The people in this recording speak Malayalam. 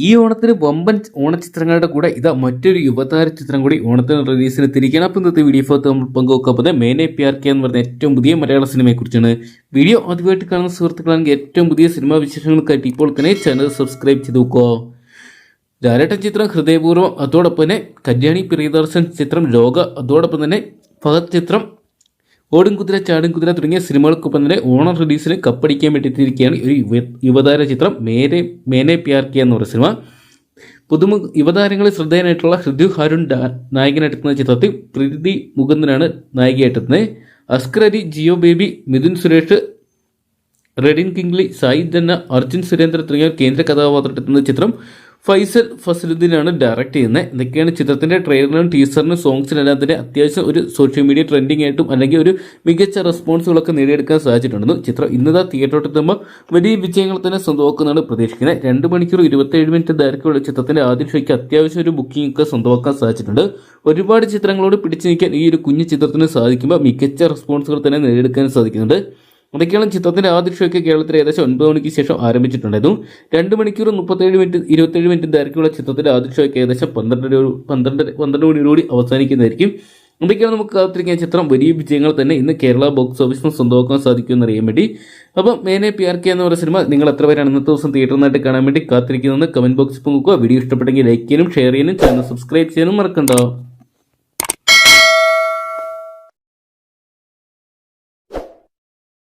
ഈ ഓണത്തിന് വമ്പൻ ഓണചിത്രങ്ങളുടെ കൂടെ ഇതാ മറ്റൊരു യുവതാര ചിത്രം കൂടി ഓണത്തിന് റിലീസിന് തിരിക്കണം അപ്പം ഇന്നത്തെ വീഡിയോ ഭാഗത്ത് നമ്മൾ പങ്കുവെക്കുന്നത് മേനെ പി ആർ കെ എന്ന് പറയുന്ന ഏറ്റവും പുതിയ മലയാള സിനിമയെക്കുറിച്ചാണ്. വീഡിയോ ആദ്യമായിട്ട് കാണുന്ന സുഹൃത്തുക്കളാണെങ്കിൽ ഏറ്റവും പുതിയ സിനിമാ വിശേഷങ്ങൾക്കായിട്ട് ഇപ്പോൾ തന്നെ ചാനൽ സബ്സ്ക്രൈബ് ചെയ്ത് നോക്കുക ലാലേട്ടൻ ചിത്രം ഹൃദയപൂർവം അതോടൊപ്പം തന്നെ കല്യാണി പ്രിയദർശൻ ചിത്രം ലോക അതോടൊപ്പം തന്നെ ഫഹദ് ചിത്രം ഓടും കുതിര ചാടും കുതിര തുടങ്ങിയ സിനിമകൾക്കൊപ്പം തന്നെ ഓണം റിലീസിന് കപ്പടിക്കാൻ വേണ്ടിയിട്ടിരിക്കുകയാണ് ഒരു യുവതാര ചിത്രം മേരെ മേനെ പ്യാർ കിയ എന്ന് പറയുന്ന സിനിമ. പുതുമു യുവതാരങ്ങളിൽ ശ്രദ്ധേയനായിട്ടുള്ള ഹൃദു ഹാരുൺ നായകനായിട്ടെത്തുന്ന ചിത്രത്തിൽ പ്രീതി മുകുന്ദനാണ് നായികയായിട്ടെത്തുന്നത് അസ്കർ അലി ജിയോ ബേബി മിഥുൻ സുരേഷ് റെഡിൻ കിംഗ്ലി സായി ജന്ന അർജുൻ സുരേന്ദ്ര തുടങ്ങിയ കേന്ദ്ര കഥാപാത്രത്തെത്തുന്ന ചിത്രം. ഫൈസൽ ഫസലുദ്ദീനാണ് ഡയറക്റ്റ് ചെയ്യുന്നത്. ഇതൊക്കെയാണ് ചിത്രത്തിന്റെ ട്രെയിലറിനും ടീസറിനും സോങ്സിനെല്ലാം തന്നെ അത്യാവശ്യം ഒരു സോഷ്യൽ മീഡിയ ട്രെൻഡിങ് ആയിട്ടും അല്ലെങ്കിൽ ഒരു മികച്ച റെസ്പോൺസുകളൊക്കെ നേടിയെടുക്കാൻ സാധിച്ചിട്ടുണ്ടെന്ന് ചിത്രം ഇന്നതാ തിയേറ്ററിൽ എത്തുമ്പോൾ വലിയ വിജയങ്ങൾ തന്നെ സ്വന്തമാക്കുന്നതാണ് പ്രതീക്ഷിക്കുന്നത്. രണ്ട് മണിക്കൂർ ഇരുപത്തേഴ് മിനിറ്റ് ദൈർഘ്യമുള്ള ചിത്രത്തിന്റെ ആദ്യ ഷോയ്ക്ക് അത്യാവശ്യം ഒരു ബുക്കിംഗ് ഒക്കെ സ്വന്തമാക്കാൻ സാധിച്ചിട്ടുണ്ട്. ഒരുപാട് ചിത്രങ്ങളോട് പിടിച്ചു നിൽക്കാൻ ഈ ഒരു കുഞ്ഞു ചിത്രത്തിന് സാധിക്കുമ്പോൾ മികച്ച റെസ്പോൺസുകൾ തന്നെ നേടിയെടുക്കാൻ സാധിക്കുന്നുണ്ട്. അതൊക്കെയാണ് ചിത്രത്തിന്റെ ആദ്യ ഷോയ്ക്ക് കേരളത്തിൽ ഏകദേശം ഒൻപത് മണിക്ക് ശേഷം ആരംഭിച്ചിട്ടുണ്ടായിരുന്നു. രണ്ട് മണിക്കൂർ മുപ്പത്തേഴ് മിനിറ്റ് ഇരുപത്തേഴ് മിനിറ്റ് ദൈർഘ്യമുള്ള ചിത്രത്തിന്റെ ആദ്യ ഷോയ്ക്ക് ഏകദേശം പന്ത്രണ്ട് പന്ത്രണ്ട് പന്ത്രണ്ട് മണിയോടുകൂടി അവസാനിക്കുന്നതായിരിക്കും. അതൊക്കെയാണ് നമുക്ക് കാത്തിരിക്കുന്ന ചിത്രം വലിയ വിജയങ്ങൾ തന്നെ ഇന്ന് കേരള ബോക്സ് ഓഫീസിന് സ്വന്തമാക്കാൻ സാധിക്കുമെന്ന് അറിയാൻ വേണ്ടി. അപ്പം മേനെ പി ആർ കെ എന്ന് പറയുന്ന സിനിമ നിങ്ങൾ എത്ര പേരാണ് ഇന്നത്തെ ദിവസം തിയേറ്ററിനായിട്ട് കാണാൻ വേണ്ടി കാത്തിരിക്കുന്നതെന്ന് കമന്റ് ബോക്സിൽ നോക്കുക വീഡിയോ ഇഷ്ടപ്പെട്ടെങ്കിൽ ലൈക്ക് ചെയ്യാനും ഷെയർ ചെയ്യാനും ചാനൽ സബ്സ്ക്രൈബ് ചെയ്യാനും മറക്കണ്ടോ.